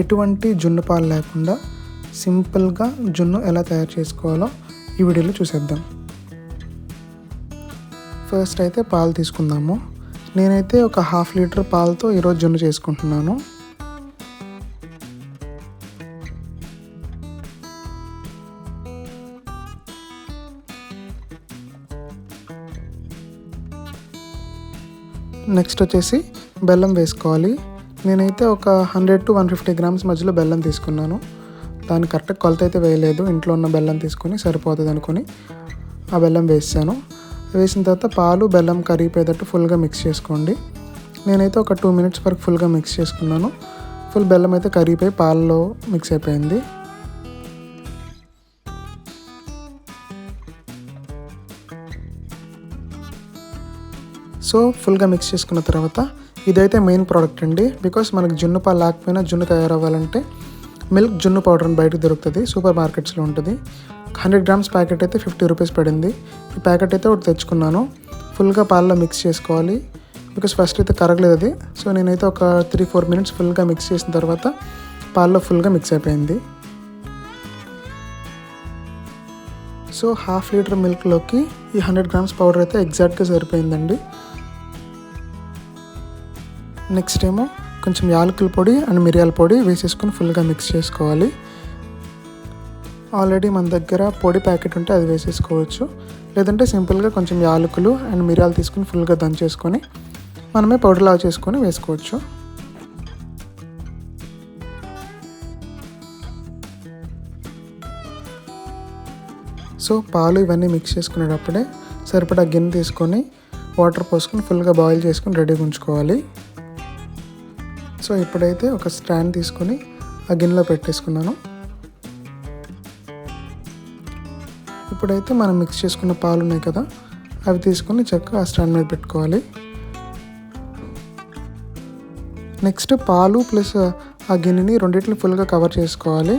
ఎటువంటి జున్ను పాలు లేకుండా సింపుల్గా జున్ను ఎలా తయారు చేసుకోవాలో ఈ వీడియోలో చూసేద్దాం. ఫస్ట్ అయితే పాలు తీసుకుందాము. నేనైతే ఒక హాఫ్ లీటర్ పాలతో ఈరోజు జున్ను చేసుకుంటున్నాను. నెక్స్ట్ వచ్చేసి బెల్లం వేసుకోవాలి. నేనైతే ఒక hundred to one fifty grams మధ్యలో బెల్లం తీసుకున్నాను. దాని కరెక్ట్ కొలత అయితే వేయలేదు. ఇంట్లో ఉన్న బెల్లం తీసుకొని సరిపోతుంది అనుకుని ఆ బెల్లం వేసాను. వేసిన తర్వాత పాలు బెల్లం కరిగిపోయేటట్టు ఫుల్గా మిక్స్ చేసుకోండి. నేనైతే ఒక టూ మినిట్స్ వరకు ఫుల్గా మిక్స్ చేసుకున్నాను. ఫుల్ బెల్లం అయితే కరిగిపోయి పాలలో మిక్స్ అయిపోయింది. సో ఫుల్గా మిక్స్ చేసుకున్న తర్వాత ఇదైతే మెయిన్ ప్రోడక్ట్ అండి. బికాస్ మనకి జున్ను పాలు లేకపోయినా జున్ను తయారవ్వాలంటే మిల్క్ జున్ను పౌడర్ బయట దొరుకుతుంది. సూపర్ మార్కెట్స్లో ఉంటుంది. హండ్రెడ్ గ్రామ్స్ ప్యాకెట్ అయితే ఫిఫ్టీ రూపీస్ పడింది. ఈ ప్యాకెట్ అయితే ఒకటి తెచ్చుకున్నాను. ఫుల్గా పాలలో మిక్స్ చేసుకోవాలి. బికాస్ ఫస్ట్ అయితే కరగలేదు అది. సో నేనైతే ఒక త్రీ ఫోర్ మినిట్స్ ఫుల్గా మిక్స్ చేసిన తర్వాత పాలలో ఫుల్గా మిక్స్ అయిపోయింది. సో హాఫ్ లీటర్ మిల్క్లోకి ఈ హండ్రెడ్ గ్రామ్స్ పౌడర్ అయితే ఎగ్జాక్ట్గా సరిపోయిందండి. నెక్స్ట్ ఏమో కొంచెం యాలకుల పొడి అండ్ మిరియాల పొడి వేసేసుకొని ఫుల్గా మిక్స్ చేసుకోవాలి. ఆల్రెడీ మన దగ్గర పొడి ప్యాకెట్ ఉంటే అది వేసేసుకోవచ్చు. లేదంటే సింపుల్గా కొంచెం యాలకులు అండ్ మిరియాలు తీసుకుని ఫుల్గా దంచేసుకొని మనమే పౌడర్లా చేసుకొని వేసుకోవచ్చు. సో పాలు ఇవన్నీ మిక్స్ చేసుకునేటప్పుడే సరిపడా గిన్నె తీసుకొని వాటర్ పోసుకొని ఫుల్గా బాయిల్ చేసుకొని రెడీగా ఉంచుకోవాలి. సో ఇప్పుడైతే ఒక స్టాండ్ తీసుకొని ఆ గిన్నెలో పెట్టేసుకున్నాను. ఇప్పుడైతే మనం మిక్స్ చేసుకున్న పాలు ఉన్నాయి కదా అవి తీసుకొని చక్కగా ఆ స్టాండ్ మీద పెట్టుకోవాలి. నెక్స్ట్ పాలు ప్లస్ ఆ గిన్నెని రెండింటిని ఫుల్గా కవర్ చేసుకోవాలి.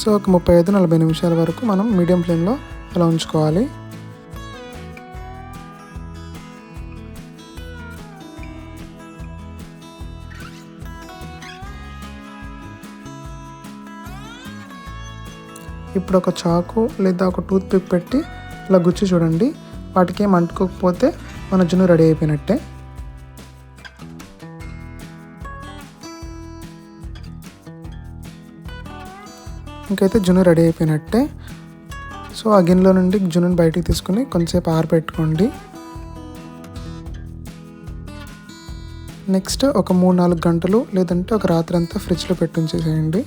సో ఒక ముప్పై ఐదు నలభై నిమిషాల వరకు మనం మీడియం ఫ్లేమ్లో అలా ఉంచుకోవాలి. ఇప్పుడు ఒక చాకు లేదా ఒక టూత్ పిక్ పెట్టి ఇలా గుచ్చి చూడండి. వాటికి ఏం అంటుకోకపోతే మన జున్ను రెడీ అయిపోయినట్టే. ఇంకైతే జున్ను రెడీ అయిపోయినట్టే. సో ఆ గిన్నెలో నుండి జున్నుని బయటికి తీసుకుని కొంచెంసేపు ఆరబెట్టుకోండి నెక్స్ట్ ఒక మూడు నాలుగు గంటలు లేదంటే ఒక రాత్రి అంతా ఫ్రిడ్జ్లో పెట్టి ఉంచేసేయండి.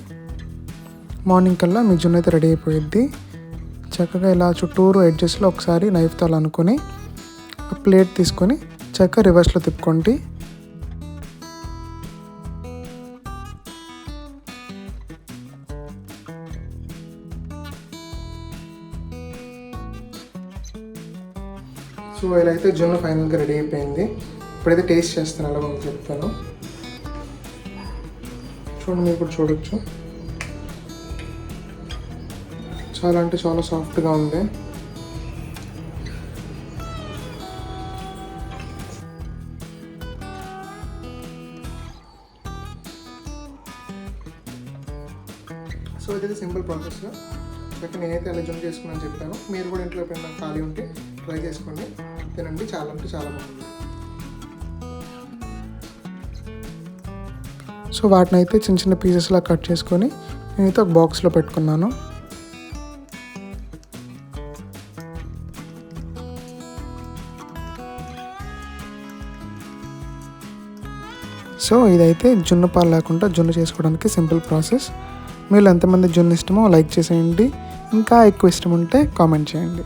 మార్నింగ్ కల్లా మీ జున్ను అయితే రెడీ అయిపోయిద్ది. చక్కగా ఇలా చుట్టూరు ఎడ్జెస్లో ఒకసారి నైఫ్తో అలా అనుకొని ప్లేట్ తీసుకొని చక్కగా రివర్స్లో తిప్పుకోండి. సో ఇలా అయితే జున్ను ఫైనల్గా రెడీ అయిపోయింది. ఇప్పుడైతే టేస్ట్ చేస్తాను అలా చెప్తాను. చూడండి మీరు కూడా చూడొచ్చు. చాలా అంటే చాలా సాఫ్ట్గా ఉంది. సో ఇది సింపుల్ ప్రాసెస్ అయితే నేనైతే అలా జుమ్ చేసుకున్నాను చెప్పాను. మీరు కూడా ఇంట్లో ఎప్పుడైనా ఖాళీ ఉంటే ట్రై చేసుకోండి. తినండి. చాలా అంటే చాలా బాగుంది. సో వాటిని అయితే చిన్న చిన్న పీసెస్లా కట్ చేసుకొని నేనైతే ఒక బాక్స్లో పెట్టుకున్నాను. సో ఇదైతే జున్ను పాలు లేకుండా జున్ను చేసుకోవడానికి సింపుల్ ప్రాసెస్. మీరు ఎంతమంది జున్ను ఇష్టమో లైక్ చేసేయండి. ఇంకా ఎక్కువ ఇష్టం ఉంటే కామెంట్ చేయండి.